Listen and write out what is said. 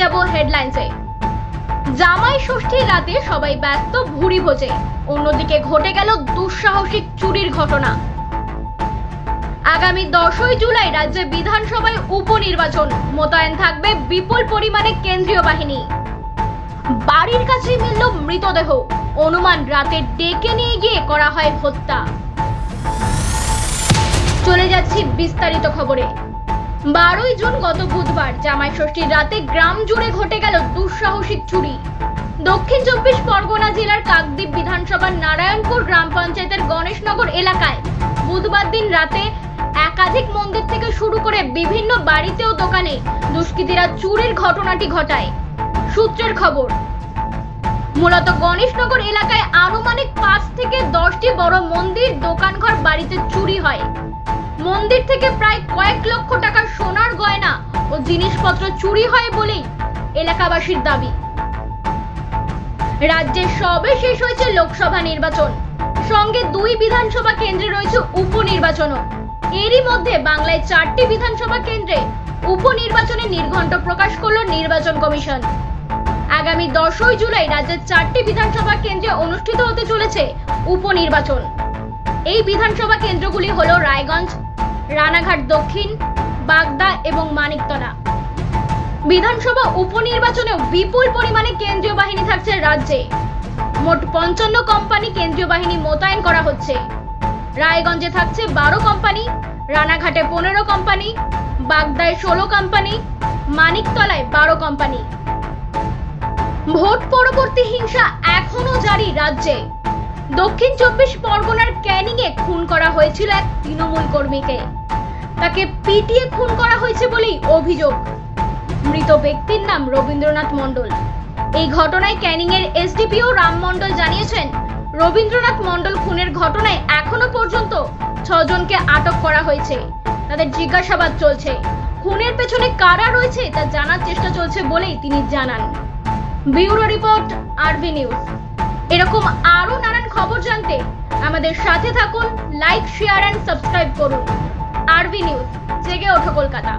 যাব হেডলাইন্সে। জামাই ষষ্ঠীর রাতে সবাই ব্যস্ত ভুড়ি ভোজে। অন্যদিকে ঘটে গেল দুঃসাহসিক চুরির ঘটনা। আগামী দশই জুলাই রাজ্যে বিধানসভায় উপনির্বাচন। মোতায়েন থাকবে বিপুল পরিমাণে কেন্দ্রীয় বাহিনী। বাড়ির কাছে মিলল মৃতদেহ। অনুমান রাতে ডেকে নিয়ে গিয়ে করা হয় হত্যা। চলে যাচ্ছি বিস্তারিত খবরে। বারোই জুন গত বুধবার জামাই ষষ্ঠীর রাতে গ্রাম জুড়ে ঘটে গেল দুঃসাহসিক চুরি। দক্ষিণ চব্বিশ পরগনা জেলার কাকদ্বীপ বিধানসভার নারায়ণপুর গ্রাম পঞ্চায়েতের গণেশনগর এলাকায় বুধবার দিন রাতে একাধিক মন্দির থেকে শুরু করে বিভিন্ন বাড়িতে ও দোকানে দুষ্কৃতীরা চুরির ঘটনাটি ঘটায়। সূত্রের খবর, মূলত গণেশনগর এলাকায় আনুমানিক পাঁচ থেকে দশটি বড় মন্দির দোকানঘর বাড়িতে চুরি হয়। মন্দির থেকে প্রায় কয়েক লক্ষ ও জিনিসপত্র চুরি হয় বলেই এলাকাবাসীর দাবি। রাজ্যে সবে শেষ হয়েছে লোকসভা নির্বাচন। সঙ্গে দুই বিধানসভা কেন্দ্রে রয়েছে উপনির্বাচনও। এরই মধ্যে বাংলায় চারটি বিধানসভা কেন্দ্রে উপনির্বাচনে নির্ঘণ্ট প্রকাশ করল নির্বাচন কমিশন। আগামী দশই জুলাই রাজ্যের চারটি বিধানসভা কেন্দ্রে অনুষ্ঠিত হতে চলেছে উপনির্বাচন। এই বিধানসভা কেন্দ্রগুলি হল রায়গঞ্জ, রানাঘাট দক্ষিণ বাগদা এবং মানিকতলা। বিধানসভা উপনির্বাচনেও বিপুল পরিমাণে কেন্দ্রীয় বাহিনী থাকছে রাজ্যে। মোট পঞ্চান্ন কোম্পানি কেন্দ্রীয় বাহিনী মোতায়েন করা হচ্ছে। রায়গঞ্জে থাকছে বারো কোম্পানি, রানাঘাটে পনেরো কোম্পানি, বাগদায় ষোলো কোম্পানি, মানিকতলায় বারো কোম্পানি। ভোট পরবর্তী হিংসা এখনও জারি রাজ্যে। দক্ষিণ চব্বিশ পরগনার ক্যানিংয়ে খুন করা হয়েছিল এক তৃণমূল কর্মীকে। তাকে পিটিয়ে খুন করা হয়েছে বলেই অভিযোগ। মৃত ব্যক্তির নাম রবীন্দ্রনাথ মণ্ডল। এই ঘটনায় ক্যানিং এর এসডিপিও রাম মণ্ডল জানিয়েছেন, রবীন্দ্রনাথ মণ্ডল খুনের ঘটনায় এখনও পর্যন্ত ছজনকে আটক করা হয়েছে। তাদের জিজ্ঞাসাবাদ চলছে। খুনের পেছনে কারা রয়েছে তা জানার চেষ্টা চলছে বলেই তিনি জানান। Bureau report RB news. এরকম আরও নানান খবর জানতে আমাদের সাথে থাকুন, লাইক, শেয়ার অ্যান্ড সাবস্ক্রাইব করুন। আরবি নিউজ জেগে ওঠো কলকাতা।